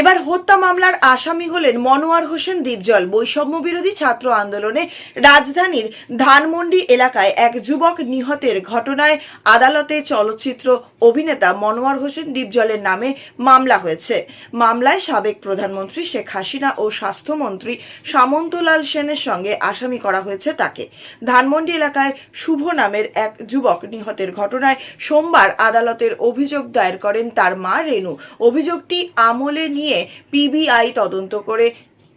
এবার হত্যা মামলার আসামি হলেন মনোয়ার হোসেন দীপজল। বৈষম্য বিরোধী ছাত্র আন্দোলনে রাজধানীর ধানমন্ডি এলাকায় এক যুবক নিহতের ঘটনায় আদালতে চলচ্চিত্র অভিনেতা মনোয়ার হোসেন দীপজলের নামে মামলা হয়েছে। মামলায় সাবেক প্রধানমন্ত্রী শেখ হাসিনা ও স্বাস্থ্যমন্ত্রী সামন্তলাল সেনের সঙ্গে আসামি করা হয়েছে তাকে। ধানমন্ডি এলাকায় শুভ নামের এক যুবক নিহতের ঘটনায় সোমবার আদালতের অভিযোগ দায়ের করেন তার মা রেনু। অভিযোগটি আমলে নিয়ে পিবিআই তদন্ত করে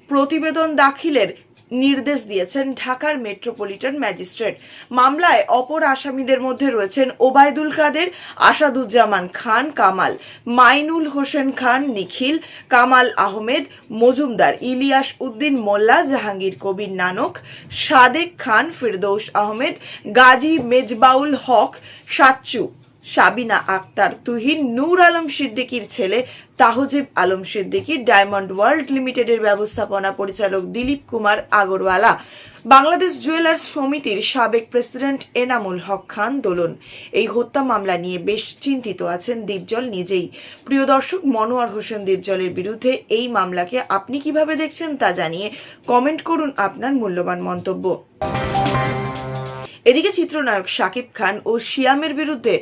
প্রতিবেদন দাখিলের নির্দেশ দিয়েছেন ঢাকার মেট্রোপলিটন ম্যাজিস্ট্রেট। মামলায় অপর আসামিদের মধ্যে রয়েছেন ওবায়দুল কাদের, আসাদুজ্জামান খান, কামাল মাইনুল হোসেন খান, নিখিল, কামাল আহমেদ, মজুমদার ইলিয়াস উদ্দিন মোল্লা, জাহাঙ্গীর কবির নানক, সাদেক খান, ফিরদৌস আহমেদ, গাজী মেজবাউল হক, সাচ্চু সাবিনা আক্তার, তুহিন নূর আলম সিদ্দিকীর ছেলে, তাহজিব আলম সিদ্দিকী, ডায়মন্ড ওয়ার্ল্ড লিমিটেডের ব্যবস্থাপনা পরিচালক দিলীপ কুমার আগরওয়ালা। বাংলাদেশ জুয়েলার্স সমিতির সাবেক প্রেসিডেন্ট এনামুল হক খান দোলন। এই হত্যা মামলা নিয়ে বেশ চিন্তিত আছেন দীপজল নিজেই। প্রিয় দর্শক, মনোয়ার হোসেন দীপজলের বিরুদ্ধে এই মামলাকে আপনি কীভাবে দেখছেন তা জানিয়ে কমেন্ট করুন আপনার মূল্যবান মন্তব্য। এদিকে চিত্রনায়ক শাকিব খান ও শিয়ামের বিরুদ্ধে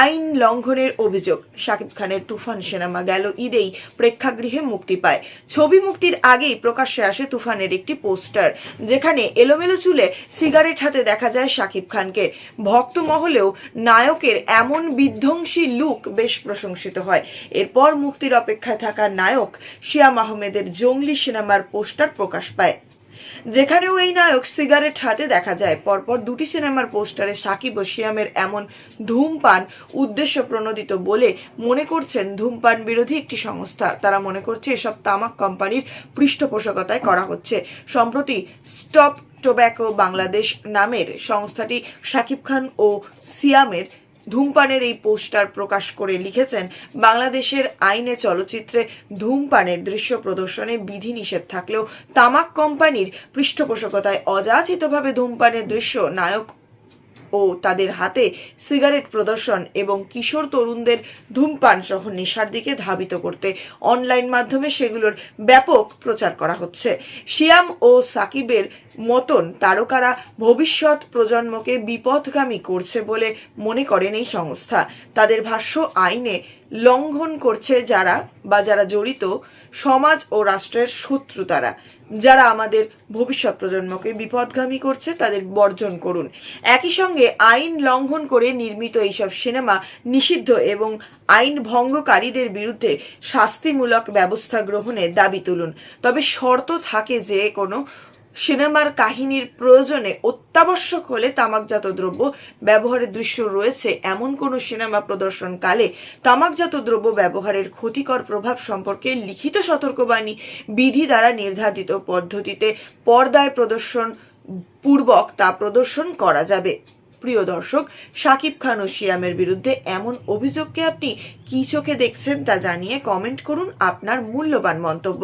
আইন লঙ্ঘনের অভিযোগ। শাকিব খানের তুফান সিনেমা গেল ঈদেই প্রেক্ষাগৃহে মুক্তি পায়। ছবি মুক্তির আগেই প্রকাশ্যে আসে তুফানের একটি পোস্টার, যেখানে এলোমেলো চুলে সিগারেট হাতে দেখা যায় শাকিব খানকে। ভক্ত মহলেও নায়কের এমন বিধ্বংসী লুক বেশ প্রশংসিত হয়। এরপর মুক্তির অপেক্ষায় থাকা নায়ক শিয়াম আহমেদের জঙ্গলি সিনেমার পোস্টার প্রকাশ পায়। যেখানেও এই নায়ক সিগারেট হাতে দেখা যায়, পরপর দুটি সিনেমার পোস্টারে সাকিব ও শিয়ামের এমন ধূমপান উদ্দেশ্য প্রণোদিত বলে মনে করছেন ধূমপান বিরোধী একটি সংস্থা। তারা মনে করছে এসব তামাক কোম্পানির পৃষ্ঠপোষকতায় করা হচ্ছে। সম্প্রতি স্টপ টোব্যাকো বাংলাদেশ নামের সংস্থাটি শাকিব খান ও সিয়ামের ধূমপানের এই পোস্টার প্রকাশ করে লিখেছেন, বাংলাদেশের আইনে চলচ্চিত্রে ধূমপানের দৃশ্য প্রদর্শনে বিধিনিষেধ থাকলেও তামাক কোম্পানির পৃষ্ঠপোষকতায় অযাচিতভাবে ধূমপানের দৃশ্য নায়ক ও তাদের হাতে সিগারেট প্রদর্শন এবং কিশোর তরুণদের ধূমপান সহ নেশার দিকে ধাবিত করতে অনলাইন মাধ্যমে সেগুলোর ব্যাপক প্রচার করা হচ্ছে। শিয়াম ও সাকিবের মতন তারকারা ভবিষ্যৎ প্রজন্মকে বিপথগামী করছে বলে মনে করেন এই সংস্থা। তাদের ভাষ্য, আইনে লঙ্ঘন করছে যারা বা যারা জড়িত সমাজ ও রাষ্ট্রের শত্রু তারা। যারা আমাদের ভবিষ্যৎ প্রজন্মকে বিপদগামী করছে, তাদের বর্জন করুন। একই সঙ্গে আইন লঙ্ঘন করে নির্মিত এইসব সিনেমা নিষিদ্ধ এবং আইন ভঙ্গকারীদের বিরুদ্ধে শাস্তিমূলক ব্যবস্থা গ্রহণের দাবি তুলুন। তবে শর্ত থাকে যে কোনো সিনেমার কাহিনীর প্রয়োজনে অত্যাবশ্যক হলে তামাকজাত দ্রব্য ব্যবহারের দৃশ্য রয়েছে। এমন কোনো সিনেমা প্রদর্শনকালে তামাকজাত দ্রব্য ব্যবহারের ক্ষতিকর প্রভাব সম্পর্কে লিখিত সতর্কবাণী বিধি দ্বারা নির্ধারিত পদ্ধতিতে পর্দায় প্রদর্শন পূর্বক তা প্রদর্শন করা যাবে। প্রিয় দর্শক শাকিব খান ও শিয়ামের বিরুদ্ধে এমন অভিযোগকে আপনি কি চোখে দেখছেন তা জানিয়ে কমেন্ট করুন আপনার মূল্যবান মন্তব্য।